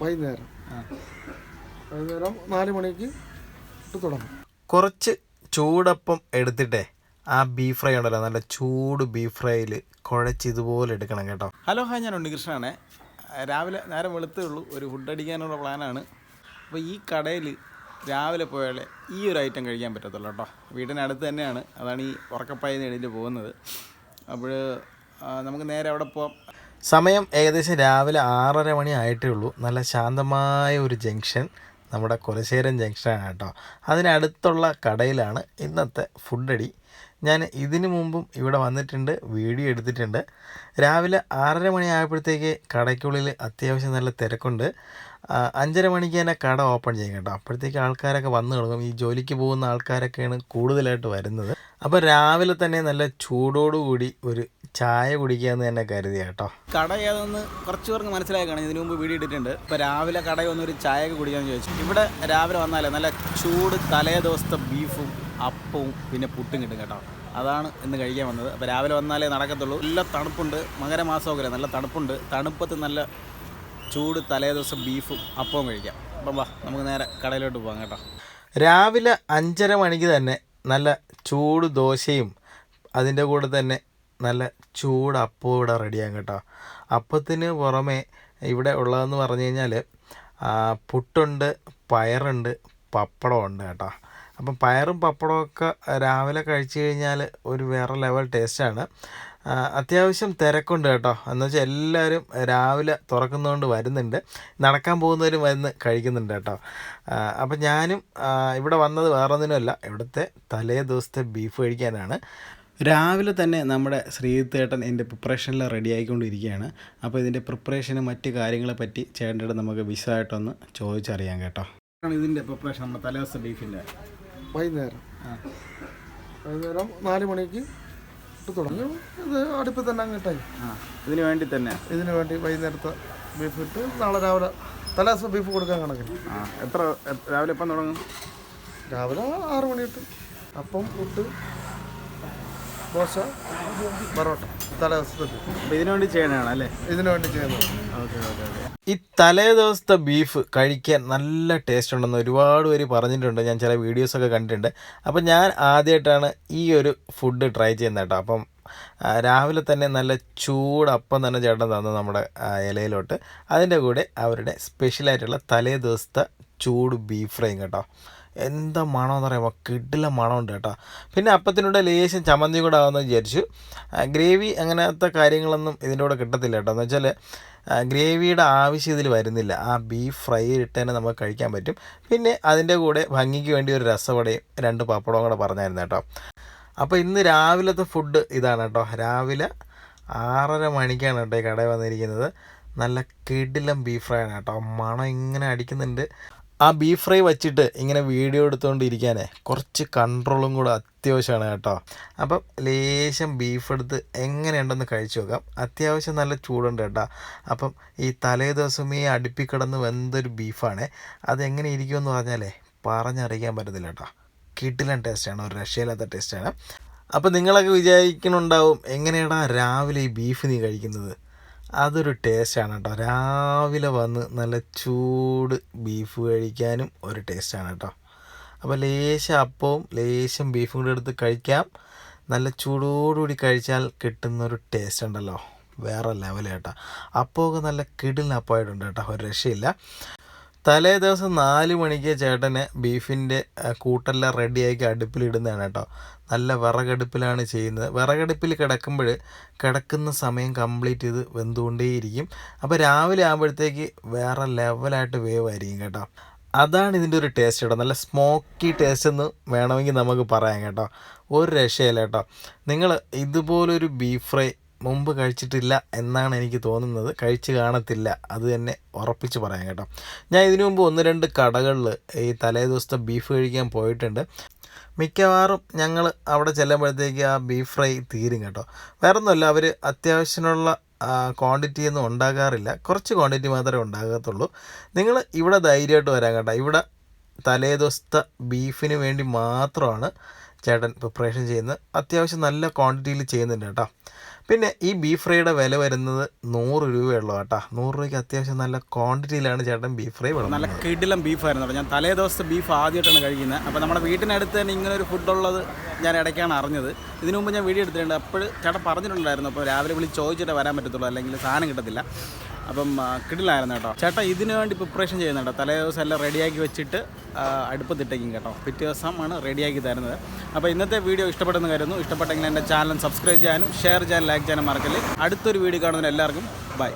വൈകുന്നേരം. വൈകുന്നേരം നാല് മണിക്ക് ഇട്ട് തുടങ്ങും. കുറച്ച് ചൂടപ്പം എടുത്തിട്ടേ ആ ബീഫ് ഫ്രൈ ഉണ്ടല്ലോ നല്ല ചൂട് ബീഫ് ഫ്രൈയിൽ കുഴച്ച് ഇതുപോലെ എടുക്കണം കേട്ടോ. ഹലോ ഹായ് ഞാൻ ഉണ്ണികൃഷ്ണനാണ്. രാവിലെ നേരം വെളുത്തേ ഉള്ളൂ ഒരു ഫുഡ് അടിക്കാനുള്ള പ്ലാനാണ് അപ്പോൾ ഈ കടയിൽ രാവിലെ പോയാലേ ഈ ഒരു ഐറ്റം കഴിക്കാൻ പറ്റത്തുള്ളൂ കേട്ടോ. വീടിനടുത്ത് തന്നെയാണ് അതാണ് ഈ ഉറക്കപ്പായ നേടിയിൽ പോകുന്നത്. അപ്പോൾ നമുക്ക് നേരെ അവിടെ പോവാം. സമയം ഏകദേശം രാവിലെ ആറര മണി ആയിട്ടേ ഉള്ളൂ. നല്ല ശാന്തമായ ഒരു ജംഗ്ഷൻ. നമ്മുടെ കൊലശ്ശേരം ജംഗ്ഷനാണ് കേട്ടോ. അതിനടുത്തുള്ള കടയിലാണ് ഇന്നത്തെ ഫുഡടി ഞാൻ ഇതിനു മുമ്പും ഇവിടെ വന്നിട്ടുണ്ട് വീഡിയോ എടുത്തിട്ടുണ്ട്. രാവിലെ ആറര മണി ആയപ്പോഴത്തേക്ക് കടയ്ക്കുള്ളിൽ അത്യാവശ്യം നല്ല തിരക്കുണ്ട്. അഞ്ചര മണിക്ക് തന്നെ കട ഓപ്പൺ ചെയ്യും കേട്ടോ. അപ്പോഴത്തേക്ക് ആൾക്കാരൊക്കെ വന്നു തുടങ്ങും. ഈ ജോലിക്ക് പോകുന്ന ആൾക്കാരൊക്കെയാണ് കൂടുതലായിട്ട് വരുന്നത്. അപ്പോൾ രാവിലെ തന്നെ നല്ല ചൂടോടുകൂടി ഒരു ചായ കുടിക്കാന്ന് തന്നെ കരുതി കേട്ടോ കട ഏതെന്ന് കുറച്ച് പേർക്ക് മനസ്സിലായി കാണും ഇതിനു മുമ്പ് വീഡിയോ ഇട്ടിട്ടുണ്ട്. ഇപ്പോൾ രാവിലെ കടയിൽ ഒരു ചായയൊക്കെ കുടിക്കാമെന്ന് ചോദിച്ചു. ഇവിടെ രാവിലെ വന്നാലേ നല്ല ചൂട് തലേ ദിവസത്തെ ബീഫും അപ്പവും പിന്നെ പുട്ടും കിട്ടും കേട്ടോ. അതാണ് ഇന്ന് കഴിക്കാൻ വന്നത്. അപ്പോൾ രാവിലെ വന്നാലേ നടക്കത്തുള്ളൂ. നല്ല തണുപ്പുണ്ട്. മകരമാസമൊക്കെ നല്ല തണുപ്പുണ്ട്. തണുപ്പത്ത് നല്ല ചൂട് തലേ ദിവസം ബീഫും അപ്പവും കഴിക്കാം. അപ്പം വാ നമുക്ക് നേരെ കടയിലോട്ട് പോകാം കേട്ടോ. രാവിലെ അഞ്ചര മണിക്ക് തന്നെ നല്ല ചൂട് ദോശയും അതിന്റെ കൂടെ തന്നെ നല്ല ചൂട് അപ്പവും ഇവിടെ റെഡിയാകും കേട്ടോ. അപ്പത്തിന് പുറമെ ഇവിടെ ഉള്ളതെന്ന് പറഞ്ഞു കഴിഞ്ഞാൽ പുട്ടുണ്ട് പയറുണ്ട് പപ്പടമുണ്ട് കേട്ടോ. അപ്പം പയറും പപ്പടമൊക്കെ രാവിലെ കഴിച്ചു കഴിഞ്ഞാൽ ഒരു വേറെ ലെവൽ ടേസ്റ്റാണ് അത്യാവശ്യം തിരക്കുണ്ട് കേട്ടോ. എന്ന് വെച്ചാൽ എല്ലാവരും രാവിലെ തുറക്കുന്നതുകൊണ്ട് വരുന്നുണ്ട്. നടക്കാൻ പോകുന്നവരും വന്ന് കഴിക്കുന്നുണ്ട് കേട്ടോ. അപ്പം ഞാനും ഇവിടെ വന്നത് വേറെ ഒന്നിനുമല്ല ഇവിടുത്തെ തലേ ദിവസത്തെ ബീഫ് കഴിക്കാനാണ്. രാവിലെ തന്നെ നമ്മുടെ ശ്രീതേട്ടൻ എന്റെ പ്രിപ്പറേഷനിൽ റെഡി ആയിക്കൊണ്ടിരിക്കുകയാണ്. അപ്പോൾ ഇതിന്റെ പ്രിപ്പറേഷനും മറ്റ് കാര്യങ്ങളെ പറ്റി ചേട്ടന്റെ നമുക്ക് വിശദമായിട്ടൊന്ന് ചോദിച്ചറിയാം കേട്ടോ. ഇതിന്റെ പ്രിപ്പറേഷൻ നമ്മുടെ തലേദിവസം ബീഫിന്റെ വൈകുന്നേരം. വൈകുന്നേരം നാല് മണിക്ക് തുടങ്ങി തുടങ്ങും. ഇത് അടുപ്പിൽ തന്നെ അങ്ങ് ഇട്ടായി ആ. ഇതിന് വേണ്ടി തന്നെ. ഇതിന് വേണ്ടി വൈകുന്നേരത്തെ ബീഫ് ഇട്ട് നാളെ രാവിലെ തലേ ദിവസം ബീഫ് കൊടുക്കാൻ കണക്കിന് ആ. എത്ര രാവിലെ എപ്പം തുടങ്ങും? രാവിലെ ആറ് മണി ഇട്ട് അപ്പം പുട്ട് ദോശ പൊറോട്ട തലേ ദിവസത്തെ ബീഫ് അപ്പോൾ ഇതിനു വേണ്ടി ചെയ്യണതാണ് അല്ലേ ഇതിന് വേണ്ടി ചെയ്യുന്നത്. Okay okay okay. ഈ തലേ ദിവസത്തെ ബീഫ് കഴിക്കാൻ നല്ല ടേസ്റ്റ് ഉണ്ടെന്ന് ഒരുപാട് പേര് പറഞ്ഞിട്ടുണ്ട്. ഞാൻ ചില വീഡിയോസൊക്കെ കണ്ടിട്ടുണ്ട്. അപ്പം ഞാൻ ആദ്യമായിട്ടാണ് ഈ ഒരു ഫുഡ് ട്രൈ ചെയ്യുന്നത് കേട്ടോ. അപ്പം ആ, രാവിലെ തന്നെ നല്ല ചൂടപ്പം തന്നെ ചേട്ടൻ തന്നു നമ്മുടെ ആ, ഇലയിലോട്ട്. അതിന്റെ കൂടെ അവരുടെ സ്പെഷ്യലായിട്ടുള്ള തലേ ദിവസത്തെ ചൂട് ബീഫ് ഫ്രൈയും കേട്ടോ. എന്താ മണമെന്ന് പറയുമ്പോൾ കിടില മണമുണ്ട് കേട്ടോ. പിന്നെ അപ്പത്തിനൂടെ ലേശം ചമ്മന്തി കൂടെ ആവുമെന്ന് വിചാരിച്ചു. ഗ്രേവി അങ്ങനത്തെ കാര്യങ്ങളൊന്നും ഇതിന്റെ കൂടെ കിട്ടത്തില്ല കേട്ടോ. എന്ന് വെച്ചാൽ ഗ്രേവിയുടെ ആവശ്യം ഇതിൽ വരുന്നില്ല. ആ ബീഫ് ഫ്രൈ ഇട്ട് തന്നെ നമുക്ക് കഴിക്കാൻ പറ്റും. പിന്നെ അതിന്റെ കൂടെ ഭംഗിക്ക് വേണ്ടി ഒരു രസവടയും രണ്ട് പപ്പടവും കൂടെ പറഞ്ഞായിരുന്നു കേട്ടോ. അപ്പോൾ ഇന്ന് രാവിലത്തെ ഫുഡ് ഇതാണ് കേട്ടോ. രാവിലെ ആറര മണിക്കാണ് കേട്ടോ ഈ കടയിൽ വന്നിരിക്കുന്നത്. നല്ല കിടിലം ബീഫ് ഫ്രൈ ആണ് കേട്ടോ. മണം ഇങ്ങനെ അടിക്കുന്നുണ്ട്. ആ ബീഫ് ഫ്രൈ വച്ചിട്ട് ഇങ്ങനെ വീഡിയോ എടുത്തുകൊണ്ടിരിക്കാനേ കുറച്ച് കൺട്രോളും കൂടെ അത്യാവശ്യമാണ് കേട്ടോ. അപ്പം ലേശം ബീഫ് എടുത്ത് എങ്ങനെയുണ്ടെന്ന് കഴിച്ചു നോക്കാം. അത്യാവശ്യം നല്ല ചൂടുണ്ട് കേട്ടോ. അപ്പം ഈ തലേ ദിവസം ഈ അടുപ്പിൽ കിടന്ന് വെന്തൊരു ബീഫാണ് അതെങ്ങനെ ഇരിക്കുമെന്ന് പറഞ്ഞാലേ പറഞ്ഞറിയിക്കാൻ പറ്റത്തില്ല കേട്ടോ. കിട്ടിലൻ ടേസ്റ്റാണ് ഒരു രക്ഷയില്ലാത്ത ടേസ്റ്റാണ് അപ്പോൾ നിങ്ങളൊക്കെ വിചാരിക്കണുണ്ടാവും എങ്ങനെയാടാ രാവിലെ ഈ ബീഫ് നീ കഴിക്കുന്നത്? അതൊരു ടേസ്റ്റാണ് കേട്ടോ രാവിലെ വന്ന് നല്ല ചൂട് ബീഫ് കഴിക്കാനും ഒരു ടേസ്റ്റാണ് കേട്ടോ അപ്പോൾ ലേശം അപ്പവും ലേശം ബീഫും കൂടി എടുത്ത് കഴിക്കാം. നല്ല ചൂടോടുകൂടി കഴിച്ചാൽ കിട്ടുന്നൊരു ടേസ്റ്റ് ഉണ്ടല്ലോ വേറെ ലെവൽ അപ്പമൊക്കെ നല്ല കിടിലിന് അപ്പമായിട്ടുണ്ട് കേട്ടോ. ഒരു രക്ഷയില്ല. തലേ ദിവസം നാല് മണിക്ക് ചേട്ടന് ബീഫിന്റെ കൂട്ടെല്ലാം റെഡിയാക്കി അടുപ്പിലിടുന്നതാണ് കേട്ടോ. നല്ല വിറകടുപ്പിലാണ് ചെയ്യുന്നത്. വിറകടുപ്പിൽ കിടക്കുമ്പോൾ കിടക്കുന്ന സമയം കംപ്ലീറ്റ് ചെയ്ത് വെന്തുകൊണ്ടേയിരിക്കും. അപ്പോൾ രാവിലെ ആകുമ്പോഴത്തേക്ക് വേറെ ലെവലായിട്ട് വേവ് ആയിരിക്കും കേട്ടോ. അതാണ് ഇതിന്റെ ഒരു ടേസ്റ്റ് കേട്ടോ. നല്ല സ്മോക്കി ടേസ്റ്റ് എന്ന് വേണമെങ്കിൽ നമുക്ക് പറയാം കേട്ടോ. ഒരു രക്ഷയില്ല കേട്ടോ. നിങ്ങൾ ഇതുപോലൊരു ബീഫ് ഫ്രൈ മുമ്പ് കഴിച്ചിട്ടില്ല എന്നാണ് എനിക്ക് തോന്നുന്നത്. കഴിച്ച് കാണത്തില്ല. അത് തന്നെ ഉറപ്പിച്ച് പറയാം കേട്ടോ. ഞാൻ ഇതിനു മുമ്പ് ഒന്ന് രണ്ട് കടകളിൽ ഈ തലേ ദിവസത്തെ ബീഫ് കഴിക്കാൻ പോയിട്ടുണ്ട്. മിക്കവാറും ഞങ്ങൾ അവിടെ ചെല്ലുമ്പോഴത്തേക്ക് ആ ബീഫ് ഫ്രൈ തീരും കേട്ടോ. വേറെ ഒന്നുമല്ല അവർ അത്യാവശ്യമുള്ള ക്വാണ്ടിറ്റി ഒന്നും ഉണ്ടാകാറില്ല. കുറച്ച് ക്വാണ്ടിറ്റി മാത്രമേ ഉണ്ടാകത്തുള്ളൂ. നിങ്ങൾ ഇവിടെ ധൈര്യമായിട്ട് വരാൻ കേട്ടോ. ഇവിടെ തലേ ദിവസത്തെ ബീഫിന് വേണ്ടി മാത്രമാണ് ചേട്ടൻ പ്രിപ്പറേഷൻ ചെയ്യുന്നത് അത്യാവശ്യം നല്ല ക്വാണ്ടിറ്റിയിൽ ചെയ്യുന്നുണ്ട് കേട്ടോ. പിന്നെ ഈ ബീഫ് ഫ്രൈയുടെ വില വരുന്നത് നൂറ് രൂപയുള്ളൂ കേട്ടോ. നൂറ് രൂപയ്ക്ക് അത്യാവശ്യം നല്ല ക്വാണ്ടിറ്റിയിലാണ് ചേട്ടൻ ബീഫ് ഫ്രൈ നല്ല വിളമ്പുന്നത് കിടിലം ബീഫായിരുന്നു ഞാൻ തലേ ദിവസത്തെ ബീഫ് ആദ്യമായിട്ടാണ് കഴിക്കുന്നത്. അപ്പോൾ നമ്മുടെ വീട്ടിനടുത്ത് തന്നെ ഇങ്ങനെ ഒരു ഫുഡുള്ളത് ഞാൻ ഇടയ്ക്കാണ് അറിഞ്ഞത്. ഇതിനു മുമ്പ് ഞാൻ വീഡിയോ എടുത്തിട്ടുണ്ട്. അപ്പോൾ ചേട്ടൻ പറഞ്ഞിട്ടുണ്ടായിരുന്നു. അപ്പോൾ രാവിലെ വിളിച്ച് ചോദിച്ചിട്ടേ വരാൻ പറ്റത്തുള്ളൂ. അല്ലെങ്കിൽ സാധനം കിട്ടത്തില്ല. അപ്പം കിടിലായിരുന്നു കേട്ടോ. ചേട്ടാ ഇതിനു വേണ്ടി പ്രിപ്പറേഷൻ ചെയ്യുന്നുണ്ട് തലേ ദിവസം എല്ലാം റെഡിയാക്കി വെച്ചിട്ട് അടുപ്പ് അടുപ്പത്തിട്ടേക്കും കേട്ടോ. പിറ്റേ ദിവസമാണ് റെഡിയാക്കി തരുന്നത്. അപ്പോൾ ഇന്നത്തെ വീഡിയോ ഇഷ്ടപ്പെട്ടെന്ന് കരുതുന്നു. ഇഷ്ടപ്പെട്ടെങ്കിൽ എന്റെ ചാനൽ സബ്സ്ക്രൈബ് ചെയ്യാനും ഷെയർ ചെയ്യാനും ലൈക്ക് ചെയ്യാനും മറക്കല്ലേ. അടുത്തൊരു വീഡിയോ കാണുന്നതിന് എല്ലാവർക്കും ബൈ